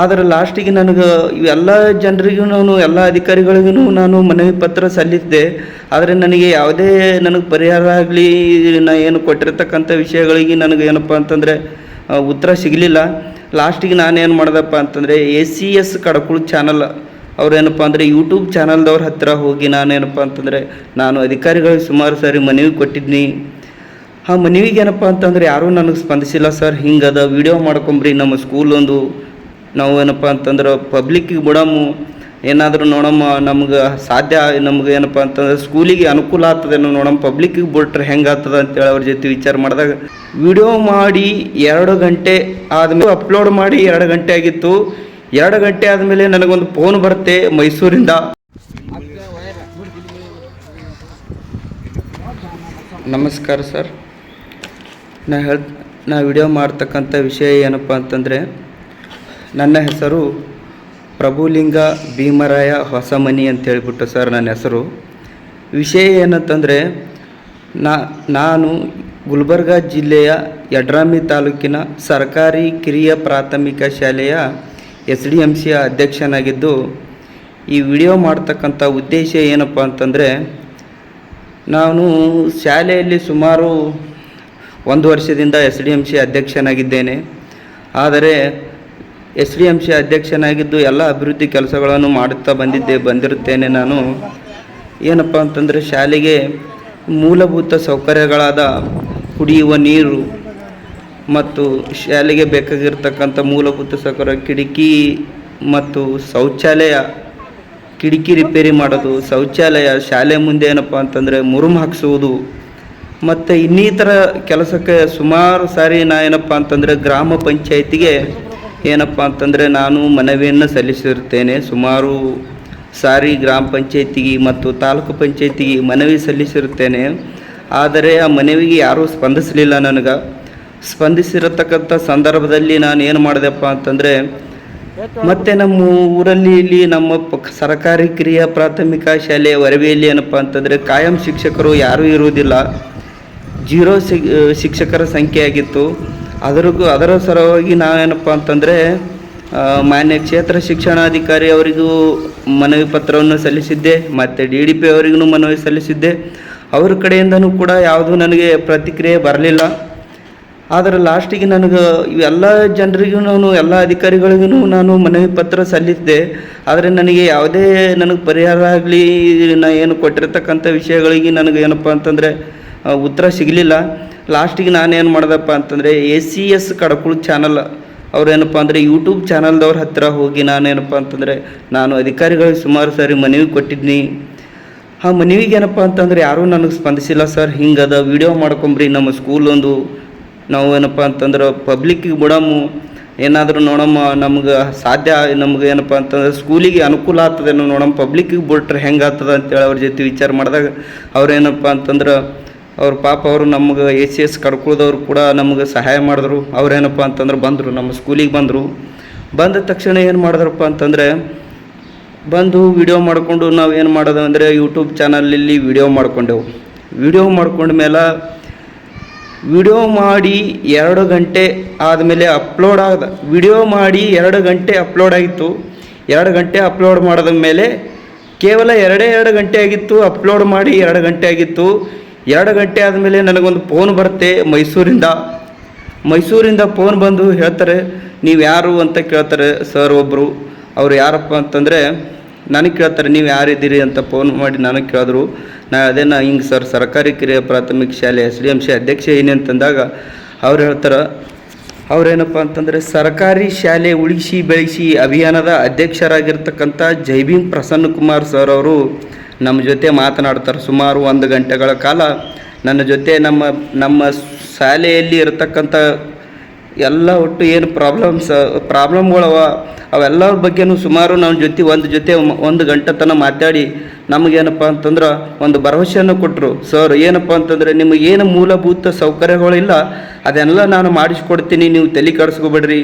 ಆದರೆ ಲಾಸ್ಟಿಗೆ ನನಗೆ ಇವೆಲ್ಲ ಜನರಿಗೂ ನಾನು ಎಲ್ಲ ಅಧಿಕಾರಿಗಳಿಗೂ ನಾನು ಮನವಿ ಪತ್ರ ಸಲ್ಲಿಸಿದೆ. ಆದರೆ ನನಗೆ ಯಾವುದೇ ನನಗೆ ಪರಿಹಾರ ಆಗಲಿ, ನಾ ಏನು ಕೊಟ್ಟಿರ್ತಕ್ಕಂಥ ವಿಷಯಗಳಿಗೆ ನನಗೆ ಏನಪ್ಪ ಅಂತಂದರೆ ಉತ್ತರ ಸಿಗಲಿಲ್ಲ. ಲಾಸ್ಟಿಗೆ ನಾನೇನು ಮಾಡ್ದಪ್ಪ ಅಂತಂದರೆ ಎ ಸಿ ಎಸ್ ಕಡಕುಳು ಚಾನಲ್ ಅವ್ರೇನಪ್ಪ ಅಂದರೆ ಯೂಟ್ಯೂಬ್ ಚಾನಲ್ದವ್ರ ಹತ್ತಿರ ಹೋಗಿ ನಾನೇನಪ್ಪ ಅಂತಂದರೆ, ನಾನು ಅಧಿಕಾರಿಗಳಿಗೆ ಸುಮಾರು ಸಾರಿ ಮನವಿ ಕೊಟ್ಟಿದ್ನಿ. ಆ ಮನವಿಗೆ ಏನಪ್ಪ ಅಂತಂದರೆ ಯಾರೂ ನನಗೆ ಸ್ಪಂದಿಸಿಲ್ಲ ಸರ್. ಹಿಂಗದ ವಿಡಿಯೋ ಮಾಡ್ಕೊಂಬ್ರಿ, ನಮ್ಮ ಸ್ಕೂಲ್ ಒಂದು ನಾವು ಏನಪ್ಪ ಅಂತಂದ್ರೆ ಪಬ್ಲಿಕ್ಕಿಗೆ ಬಿಡಮ್ಮು ಏನಾದರೂ ನೋಡಮ್ಮ, ನಮ್ಗೆ ಸಾಧ್ಯ ನಮ್ಗೆ ಏನಪ್ಪ ಅಂತಂದ್ರೆ ಸ್ಕೂಲಿಗೆ ಅನುಕೂಲ ಆಗ್ತದೆ ನೋಡಮ್ಮ ಪಬ್ಲಿಕ್ಕಿಗೆ ಬಿಟ್ರೆ ಹೆಂಗೆ ಆಗ್ತದೆ ಅಂತೇಳಿ ಅವ್ರ ಜೊತೆ ವಿಚಾರ ಮಾಡಿದಾಗ ವಿಡಿಯೋ ಮಾಡಿ ಎರಡು ಗಂಟೆ ಆದಮೇಲೆ ಅಪ್ಲೋಡ್ ಮಾಡಿ ಎರಡು ಗಂಟೆ ಆಗಿತ್ತು. ಎರಡು ಗಂಟೆ ಆದಮೇಲೆ ನನಗೊಂದು ಫೋನ್ ಬರುತ್ತೆ ಮೈಸೂರಿಂದ. ನಮಸ್ಕಾರ ಸರ್. ನಾ ಹೇಳ್, ನಾ ವಿಡಿಯೋ ಮಾಡ್ತಕ್ಕಂಥ ವಿಷಯ ಏನಪ್ಪ ಅಂತಂದರೆ ನನ್ನ ಹೆಸರು ಪ್ರಭುಲಿಂಗ ಭೀಮರಾಯ ಹೊಸಮನಿ ಅಂತ ಹೇಳಿಬಿಟ್ಟು ಸರ್ ನನ್ನ ಹೆಸರು. ವಿಷಯ ಏನಂತಂದರೆ, ನಾ, ನಾನು ಗುಲ್ಬರ್ಗ ಜಿಲ್ಲೆಯ ಯಡ್ರಾಮಿ ತಾಲೂಕಿನ ಸರ್ಕಾರಿ ಕಿರಿಯ ಪ್ರಾಥಮಿಕ ಶಾಲೆಯ ಎಸ್ ಡಿ ಎಂ ಸಿಯ ಅಧ್ಯಕ್ಷನಾಗಿದ್ದು, ಈ ವಿಡಿಯೋ ಮಾಡ್ತಕ್ಕಂಥ ಉದ್ದೇಶ ಏನಪ್ಪ ಅಂತಂದರೆ, ನಾನು ಶಾಲೆಯಲ್ಲಿ ಸುಮಾರು ಒಂದು ವರ್ಷದಿಂದ ಎಸ್ ಡಿ ಎಂ ಸಿ ಅಧ್ಯಕ್ಷನಾಗಿದ್ದೇನೆ. ಆದರೆ ಎಸ್ ಡಿ ಎಂ ಸಿ ಅಧ್ಯಕ್ಷನಾಗಿದ್ದು ಎಲ್ಲ ಅಭಿವೃದ್ಧಿ ಕೆಲಸಗಳನ್ನು ಮಾಡುತ್ತಾ ಬಂದಿದ್ದೆ ಬಂದಿರುತ್ತೇನೆ ನಾನು. ಏನಪ್ಪ ಅಂತಂದರೆ ಶಾಲೆಗೆ ಮೂಲಭೂತ ಸೌಕರ್ಯಗಳಾದ ಕುಡಿಯುವ ನೀರು ಮತ್ತು ಶಾಲೆಗೆ ಬೇಕಾಗಿರ್ತಕ್ಕಂಥ ಮೂಲಭೂತ ಸೌಕರ್ಯ ಕಿಟಕಿ ಮತ್ತು ಶೌಚಾಲಯ, ಕಿಟಕಿ ರಿಪೇರಿ ಮಾಡೋದು, ಶೌಚಾಲಯ, ಶಾಲೆ ಮುಂದೆ ಏನಪ್ಪ ಅಂತಂದರೆ ಮುರುಮ್ ಹಾಕಿಸುವುದು ಮತ್ತು ಇನ್ನಿತರ ಕೆಲಸಕ್ಕೆ ಸುಮಾರು ಸಾರಿ ನಾ ಏನಪ್ಪ ಅಂತಂದರೆ ಗ್ರಾಮ ಪಂಚಾಯತಿಗೆ ಏನಪ್ಪ ಅಂತಂದರೆ ನಾನು ಮನವಿಯನ್ನು ಸಲ್ಲಿಸಿರುತ್ತೇನೆ. ಸುಮಾರು ಸಾರಿ ಗ್ರಾಮ ಪಂಚಾಯತಿಗೆ ಮತ್ತು ತಾಲೂಕು ಪಂಚಾಯತಿಗೆ ಮನವಿ ಸಲ್ಲಿಸಿರುತ್ತೇನೆ. ಆದರೆ ಆ ಮನವಿಗೆ ಯಾರೂ ಸ್ಪಂದಿಸಲಿಲ್ಲ ನನಗೆ. ಸ್ಪಂದಿಸಿರತಕ್ಕಂಥ ಸಂದರ್ಭದಲ್ಲಿ ನಾನು ಏನು ಮಾಡಿದೆಪ್ಪ ಅಂತಂದರೆ, ಮತ್ತೆ ನಮ್ಮ ಊರಲ್ಲಿ ಇಲ್ಲಿ ನಮ್ಮ ಸರ್ಕಾರಿ ಕಿರಿಯ ಪ್ರಾಥಮಿಕ ಶಾಲೆಯ ವರವಿಯಲ್ಲಿ ಏನಪ್ಪ ಅಂತಂದರೆ, ಕಾಯಂ ಶಿಕ್ಷಕರು ಯಾರೂ ಇರುವುದಿಲ್ಲ. ಜೀರೋ ಶಿಕ್ಷಕರ ಸಂಖ್ಯೆ ಆಗಿತ್ತು. ಅದರಿಗೂ ಅದರ ಸಲುವಾಗಿ ನಾವೇನಪ್ಪ ಅಂತಂದರೆ ಮಾನ್ಯ ಕ್ಷೇತ್ರ ಶಿಕ್ಷಣಾಧಿಕಾರಿ ಅವರಿಗೂ ಮನವಿ ಪತ್ರವನ್ನು ಸಲ್ಲಿಸಿದ್ದೆ, ಮತ್ತು ಡಿ ಡಿ ಪಿ ಅವರಿಗೂ ಮನವಿ ಸಲ್ಲಿಸಿದ್ದೆ. ಅವ್ರ ಕಡೆಯಿಂದನೂ ಕೂಡ ಯಾವುದೂ ನನಗೆ ಪ್ರತಿಕ್ರಿಯೆ ಬರಲಿಲ್ಲ. ಆದರೆ ಲಾಸ್ಟಿಗೆ ನನಗೆ ಇವೆಲ್ಲ ಜನರಿಗೂ ನಾನು ಎಲ್ಲ ಅಧಿಕಾರಿಗಳಿಗೂ ನಾನು ಮನವಿ ಪತ್ರ ಸಲ್ಲಿಸಿದೆ ಆದರೆ ನನಗೆ ಯಾವುದೇ ನನಗೆ ಪರಿಹಾರ ಆಗಲಿ ನಾನು ಏನು ಕೊಟ್ಟಿರ್ತಕ್ಕಂಥ ವಿಷಯಗಳಿಗೆ ನನಗೆ ಏನಪ್ಪ ಅಂತಂದರೆ ಉತ್ತರ ಸಿಗಲಿಲ್ಲ. ಲಾಸ್ಟಿಗೆ ನಾನೇನು ಮಾಡ್ದಪ್ಪ ಅಂತಂದರೆ ಎ ಸಿ ಎಸ್ ಕಡಕುಳ ಚಾನಲ್ ಅವ್ರೇನಪ್ಪ ಅಂದರೆ ಯೂಟ್ಯೂಬ್ ಚಾನಲ್ದವ್ರ ಹತ್ತಿರ ಹೋಗಿ ನಾನೇನಪ್ಪ ಅಂತಂದರೆ ನಾನು ಅಧಿಕಾರಿಗಳಿಗೆ ಸುಮಾರು ಸಾರಿ ಮನವಿ ಕೊಟ್ಟಿದ್ನಿ. ಆ ಮನವಿಗೆ ಏನಪ್ಪ ಅಂತಂದ್ರೆ ಯಾರೂ ನನಗೆ ಸ್ಪಂದಿಸಿಲ್ಲ ಸರ್. ಹಿಂಗದ ವೀಡಿಯೋ ಮಾಡ್ಕೊಂಬ್ರಿ ನಮ್ಮ ಸ್ಕೂಲ್ ಒಂದು ನಾವು ಏನಪ್ಪ ಅಂತಂದ್ರೆ ಪಬ್ಲಿಕ್ಕಿಗೆ ಬಿಡಮು. ಏನಾದರೂ ನೋಡಮ್ಮ, ನಮ್ಗೆ ಸಾಧ್ಯ ನಮ್ಗೆ ಏನಪ್ಪ ಅಂತಂದ್ರೆ ಸ್ಕೂಲಿಗೆ ಅನುಕೂಲ ಆಗ್ತದೆ ನೋಡಮ್ಮ ಪಬ್ಲಿಕ್ಕಿಗೆ ಬಿಟ್ರೆ ಹೆಂಗೆ ಆಗ್ತದೆ ಅಂತೇಳಿ ಅವ್ರ ಜೊತೆ ವಿಚಾರ ಮಾಡಿದಾಗ ಅವ್ರೇನಪ್ಪ ಅಂತಂದ್ರೆ ಅವ್ರ ಪಾಪ ಅವರು ನಮ್ಗೆ ಎ ಸಿ ಎಸ್ ಕಡ್ಕೊಳ್ದವ್ರು ಕೂಡ ನಮ್ಗೆ ಸಹಾಯ ಮಾಡಿದ್ರು. ಅವ್ರೇನಪ್ಪ ಅಂತಂದ್ರೆ ಬಂದರು, ನಮ್ಮ ಸ್ಕೂಲಿಗೆ ಬಂದರು. ಬಂದ ತಕ್ಷಣ ಏನು ಮಾಡಿದ್ರಪ್ಪ ಅಂತಂದರೆ, ಬಂದು ವಿಡಿಯೋ ಮಾಡಿಕೊಂಡು ನಾವು ಏನು ಮಾಡೋದು ಅಂದರೆ ಯೂಟ್ಯೂಬ್ ಚಾನಲಲ್ಲಿ ವಿಡಿಯೋ ಮಾಡ್ಕೊಂಡೆವು. ವಿಡಿಯೋ ಮಾಡ್ಕೊಂಡ ಮೇಲೆ ವಿಡಿಯೋ ಮಾಡಿ ಎರಡು ಗಂಟೆ ಆದಮೇಲೆ ಅಪ್ಲೋಡ್ ಆದ ವಿಡಿಯೋ ಮಾಡಿ ಎರಡು ಗಂಟೆ ಅಪ್ಲೋಡ್ ಆಗಿತ್ತು. ಎರಡು ಗಂಟೆ ಅಪ್ಲೋಡ್ ಮಾಡಿದ ಮೇಲೆ ಕೇವಲ ಎರಡೇ ಎರಡು ಗಂಟೆ ಆಗಿತ್ತು. ಅಪ್ಲೋಡ್ ಮಾಡಿ ಎರಡು ಗಂಟೆ ಆಗಿತ್ತು. ಎರಡು ಗಂಟೆ ಆದಮೇಲೆ ನನಗೊಂದು ಫೋನ್ ಬರುತ್ತೆ ಮೈಸೂರಿಂದ. ಮೈಸೂರಿಂದ ಫೋನ್ ಬಂದು ಹೇಳ್ತಾರೆ, ನೀವು ಯಾರು ಅಂತ ಕೇಳ್ತಾರೆ ಸರ್ ಒಬ್ಬರು ಅವ್ರು ಯಾರಪ್ಪ ಅಂತಂದರೆ, ನನಗೆ ಕೇಳ್ತಾರೆ, ನೀವು ಯಾರಿದ್ದೀರಿ ಅಂತ ಫೋನ್ ಮಾಡಿ ನನಗೆ ಕೇಳಿದ್ರು. ನಾ ಅದೇ ನಾ ಹಿಂಗೆ ಸರ್ ಸರ್ಕಾರಿ ಕಿರಿಯ ಪ್ರಾಥಮಿಕ ಶಾಲೆ ಎಸ್ ಡಿ ಎಂ ಸಿ ಅಧ್ಯಕ್ಷ ಏನೇ ಅಂತಂದಾಗ ಅವ್ರು ಹೇಳ್ತಾರೆ, ಅವರೇನಪ್ಪ ಅಂತಂದರೆ, ಸರ್ಕಾರಿ ಶಾಲೆ ಉಳಿಸಿ ಬೆಳೆಸಿ ಅಭಿಯಾನದ ಅಧ್ಯಕ್ಷರಾಗಿರ್ತಕ್ಕಂಥ ಜೈಭೀಮ್ ಪ್ರಸನ್ನ ಕುಮಾರ್ ಸರ್ ಅವರು ನಮ್ಮ ಜೊತೆ ಮಾತನಾಡ್ತಾರೆ. ಸುಮಾರು ಒಂದು ಗಂಟೆಗಳ ಕಾಲ ನನ್ನ ಜೊತೆ ನಮ್ಮ ನಮ್ಮ ಶಾಲೆಯಲ್ಲಿ ಇರತಕ್ಕಂಥ ಎಲ್ಲ ಒಟ್ಟು ಏನು ಪ್ರಾಬ್ಲಮ್ಸ್ ಪ್ರಾಬ್ಲಮ್ಗಳವ ಅವೆಲ್ಲರ ಬಗ್ಗೆನೂ ಸುಮಾರು ನಮ್ಮ ಜೊತೆ, ಒಂದು ಜೊತೆ ಒಂದು ಗಂಟೆ ತನಕ ಮಾತಾಡಿ ನಮಗೇನಪ್ಪ ಅಂತಂದ್ರೆ ಒಂದು ಭರವಸೆಯನ್ನು ಕೊಟ್ಟರು ಸರ್, ಏನಪ್ಪ ಅಂತಂದರೆ ನಿಮಗೆ ಏನು ಮೂಲಭೂತ ಸೌಕರ್ಯಗಳಿಲ್ಲ ಅದೆಲ್ಲ ನಾನು ಮಾಡಿಸ್ಕೊಡ್ತೀನಿ, ನೀವು ತಲೆ ಕೆಡಿಸ್ಕೊಬೇಡ್ರಿ.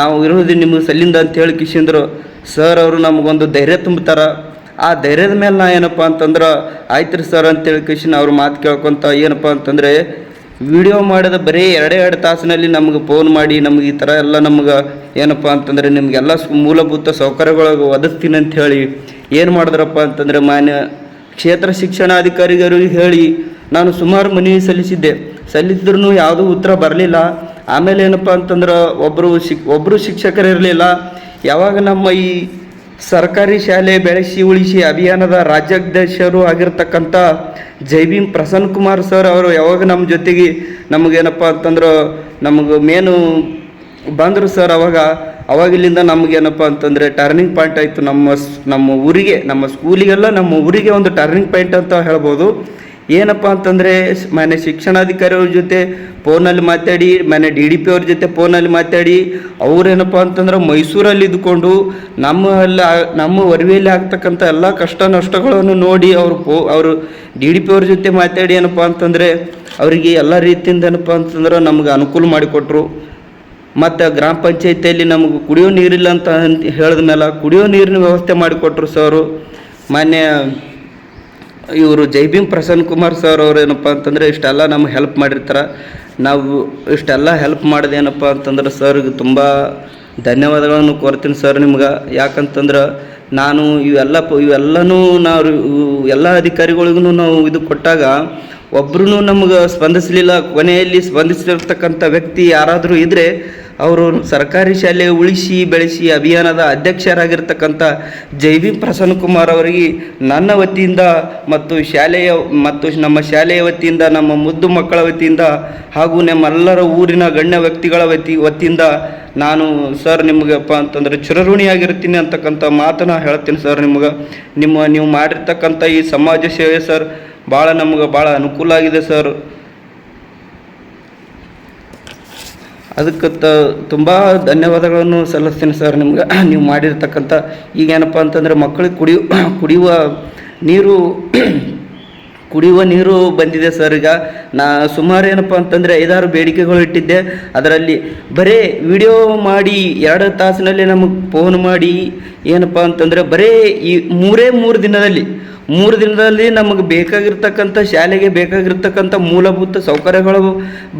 ನಾವು ಇರೋದು ನಿಮಗೆ ಸಲ್ಲಿಂದ ಅಂತ ಹೇಳಿ ಕಿಶಿಂದರು. ಸರ್, ಅವರು ನಮಗೊಂದು ಧೈರ್ಯ ತುಂಬ್ತಾರ. ಆ ಧೈರ್ಯದ ಮೇಲೆ ನಾ ಏನಪ್ಪ ಅಂತಂದ್ರೆ ಆಯ್ತು ರೀ ಸರ್ ಅಂತೇಳಿ ಕೃಷ್ಣ ಅವ್ರ ಮಾತು ಕೇಳ್ಕೊತ ಏನಪ್ಪ ಅಂತಂದರೆ ವಿಡಿಯೋ ಮಾಡಿದ ಬರೀ ಎರಡೇ ಎರಡು ತಾಸಿನಲ್ಲಿ ನಮಗೆ ಫೋನ್ ಮಾಡಿ ನಮ್ಗೆ ಈ ಥರ ಎಲ್ಲ ನಮ್ಗೆ ಏನಪ್ಪ ಅಂತಂದರೆ ನಿಮಗೆಲ್ಲ ಮೂಲಭೂತ ಸೌಕರ್ಯಗಳು ಒದಗಿಸ್ತೀನಿ ಅಂತ ಹೇಳಿ ಏನು ಮಾಡಿದ್ರಪ್ಪ ಅಂತಂದರೆ ಮಾನ್ಯ ಕ್ಷೇತ್ರ ಶಿಕ್ಷಣಾಧಿಕಾರಿಗಳಿಗೆ ಹೇಳಿ ನಾನು ಸುಮಾರು ಮನವಿ ಸಲ್ಲಿಸಿದ್ದೆ. ಸಲ್ಲಿಸಿದ್ರೂ ಯಾವುದೂ ಉತ್ತರ ಬರಲಿಲ್ಲ. ಆಮೇಲೆ ಏನಪ್ಪ ಅಂತಂದ್ರೆ ಒಬ್ಬರು ಶಿಕ್ ಒಬ್ಬರು ಶಿಕ್ಷಕರು ಇರಲಿಲ್ಲ ಯಾವಾಗ ನಮ್ಮ ಈ ಸರ್ಕಾರಿ ಶಾಲೆ ಬೆಳೆಸಿ ಉಳಿಸಿ ಅಭಿಯಾನದ ರಾಜ್ಯಾಧ್ಯಕ್ಷರು ಆಗಿರ್ತಕ್ಕಂಥ ಜೈ ಭೀಮ್ ಪ್ರಸನ್ನ ಕುಮಾರ್ ಸರ್ ಅವರು ಯಾವಾಗ ನಮ್ಮ ಜೊತೆಗೆ ನಮಗೇನಪ್ಪ ಅಂತಂದ್ರೆ ನಮಗೆ ಮೇನು ಬಂದರು ಸರ್ ಅವಾಗ ಅವಾಗಿಲ್ಲಿಂದ ನಮಗೇನಪ್ಪ ಅಂತಂದರೆ ಟರ್ನಿಂಗ್ ಪಾಯಿಂಟ್ ಆಯಿತು. ನಮ್ಮ ನಮ್ಮ ಊರಿಗೆ, ನಮ್ಮ ಸ್ಕೂಲಿಗೆಲ್ಲ ನಮ್ಮ ಊರಿಗೆ ಒಂದು ಟರ್ನಿಂಗ್ ಪಾಯಿಂಟ್ ಅಂತ ಹೇಳ್ಬೋದು. ಏನಪ್ಪ ಅಂತಂದರೆ ಮನೆ ಶಿಕ್ಷಣಾಧಿಕಾರಿಯವ್ರ ಜೊತೆ ಫೋನಲ್ಲಿ ಮಾತಾಡಿ, ಮನೆ ಡಿ ಡಿ ಪಿ ಅವ್ರ ಜೊತೆ ಫೋನಲ್ಲಿ ಮಾತಾಡಿ, ಅವ್ರೇನಪ್ಪ ಅಂತಂದ್ರೆ ಮೈಸೂರಲ್ಲಿ ಇದ್ಕೊಂಡು ನಮ್ಮ ಎಲ್ಲ ನಮ್ಮ ವರವಿಯಲ್ಲಿ ಆಗ್ತಕ್ಕಂಥ ಎಲ್ಲ ಕಷ್ಟ ನಷ್ಟಗಳನ್ನು ನೋಡಿ ಅವರು ಪೋ ಅವರು ಡಿ ಡಿ ಪಿ ಅವ್ರ ಜೊತೆ ಮಾತಾಡಿ ಏನಪ್ಪ ಅಂತಂದರೆ, ಅವರಿಗೆ ಎಲ್ಲ ರೀತಿಯಿಂದ ಏನಪ್ಪ ಅಂತಂದ್ರೆ ನಮ್ಗೆ ಅನುಕೂಲ ಮಾಡಿಕೊಟ್ರು. ಮತ್ತು ಗ್ರಾಮ ಪಂಚಾಯತಿಯಲ್ಲಿ ನಮಗೆ ಕುಡಿಯೋ ನೀರಿಲ್ಲ ಅಂತ ಅಂತ ಹೇಳಿದ ಮೇಲೆ ಕುಡಿಯೋ ನೀರಿನ ವ್ಯವಸ್ಥೆ ಮಾಡಿಕೊಟ್ರು ಸರ್. ಮಾನ್ಯ ಇವರು ಜೈಭೀಮ್ ಪ್ರಸನ್ನ ಕುಮಾರ್ ಸರ್ ಅವ್ರು ಏನಪ್ಪ ಅಂತಂದರೆ ಇಷ್ಟೆಲ್ಲ ನಮ್ಗೆ ಹೆಲ್ಪ್ ಮಾಡಿರ್ತಾರೆ. ನಾವು ಇಷ್ಟೆಲ್ಲ ಹೆಲ್ಪ್ ಮಾಡಿದೇನಪ್ಪ ಅಂತಂದ್ರೆ ಸರ್ಗೆ ತುಂಬ ಧನ್ಯವಾದಗಳನ್ನು ಕೋರ್ತೀನಿ ಸರ್ ನಿಮ್ಗೆ. ಯಾಕಂತಂದ್ರೆ ನಾನು ಇವೆಲ್ಲ ಪ, ಇವೆಲ್ಲನೂ ನಾವು ಎಲ್ಲ ಅಧಿಕಾರಿಗಳಿಗೂ ನಾವು ಇದು ಕೊಟ್ಟಾಗ ಒಬ್ರು ನಮ್ಗೆ ಸ್ಪಂದಿಸಲಿಲ್ಲ. ಕೊನೆಯಲ್ಲಿ ಸ್ಪಂದಿಸಿರ್ತಕ್ಕಂಥ ವ್ಯಕ್ತಿ ಯಾರಾದರೂ ಇದ್ದರೆ ಅವರು ಸರ್ಕಾರಿ ಶಾಲೆ ಉಳಿಸಿ ಬೆಳೆಸಿ ಅಭಿಯಾನದ ಅಧ್ಯಕ್ಷರಾಗಿರ್ತಕ್ಕಂಥ ಜೈ ವಿ ಪ್ರಸನ್ನ ಕುಮಾರ್ ಅವರಿಗೆ ನನ್ನ ವತಿಯಿಂದ ಮತ್ತು ಶಾಲೆಯ ಮತ್ತು ನಮ್ಮ ಶಾಲೆಯ ವತಿಯಿಂದ, ನಮ್ಮ ಮುದ್ದು ಮಕ್ಕಳ ವತಿಯಿಂದ ಹಾಗೂ ನಮ್ಮೆಲ್ಲರ ಊರಿನ ಗಣ್ಯ ವ್ಯಕ್ತಿಗಳ ವತಿ, ವತಿಯಿಂದ ನಾನು, ಸರ್ ನಿಮಗಪ್ಪ ಅಂತಂದರೆ ಚಿರಋಣಿಯಾಗಿರ್ತೀನಿ ಅಂತಕ್ಕಂಥ ಮಾತನ್ನು ಹೇಳ್ತೀನಿ ಸರ್, ನಿಮ್ಗೆ, ನಿಮ್ಮ, ನೀವು ಮಾಡಿರ್ತಕ್ಕಂಥ ಈ ಸಮಾಜ ಸೇವೆ, ಸರ್, ಭಾಳ ನಮ್ಗೆ ಭಾಳ ಅನುಕೂಲ ಆಗಿದೆ, ಸರ್. ಅದಕ್ಕೆ ತ, ತುಂಬ ಧನ್ಯವಾದಗಳನ್ನು ಸಲ್ಲಿಸ್ತೀನಿ ಸರ್ ನಿಮ್ಗೆ. ನೀವು ಮಾಡಿರ್ತಕ್ಕಂಥ ಈಗೇನಪ್ಪ ಅಂತಂದರೆ ಮಕ್ಕಳಿಗೆ ಕುಡಿಯು, ಕುಡಿಯುವ ನೀರು ಕುಡಿಯುವ ನೀರು ಬಂದಿದೆ ಸರ್ ಈಗ ನಾ ಸುಮಾರು ಏನಪ್ಪ ಅಂತಂದರೆ ಐದಾರು ಬೇಡಿಕೆಗಳು ಇಟ್ಟಿದ್ದೆ. ಅದರಲ್ಲಿ ಬರೇ ವಿಡಿಯೋ ಮಾಡಿ ಎರಡು ತಾಸಿನಲ್ಲಿ ನಮಗೆ ಫೋನ್ ಮಾಡಿ ಏನಪ್ಪ ಅಂತಂದರೆ ಬರೇ ಈ ಮೂರೇ ಮೂರು ದಿನದಲ್ಲಿ ಮೂರು ದಿನದಲ್ಲಿ ನಮಗೆ ಬೇಕಾಗಿರ್ತಕ್ಕಂಥ ಶಾಲೆಗೆ ಬೇಕಾಗಿರ್ತಕ್ಕಂಥ ಮೂಲಭೂತ ಸೌಕರ್ಯಗಳ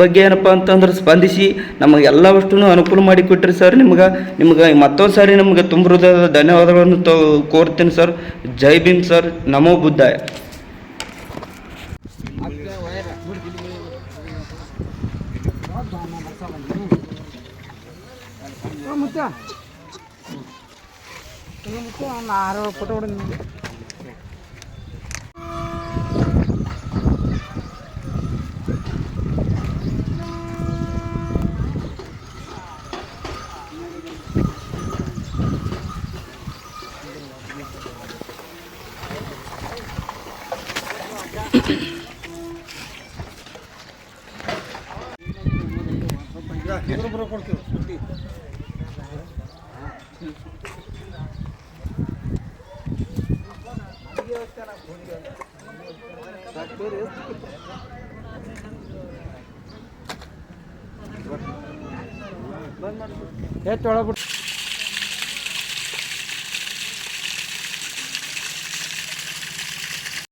ಬಗ್ಗೆ ಏನಪ್ಪ ಅಂತಂದ್ರೆ ಸ್ಪಂದಿಸಿ ನಮಗೆ ಎಲ್ಲವಷ್ಟೂ ಅನುಕೂಲ ಮಾಡಿಕೊಟ್ರಿ ಸರ್ ನಿಮ್ಗೆ ನಿಮ್ಗೆ ಮತ್ತೊಂದು ಸಾರಿ ನಮ್ಗೆ ತುಂಬ ಹೃದಯದ ಧನ್ಯವಾದಗಳನ್ನು ತೋ, ಕೋರ್ತೀನಿ ಸರ್ ಜೈ ಭೀಮ್ ಸರ್ ನಮೋ ಬುದ್ಧಾಯ. ಮುತ್ತ ಒಂದು ಆರು ಫೋಟೋ ಒಳಗೆ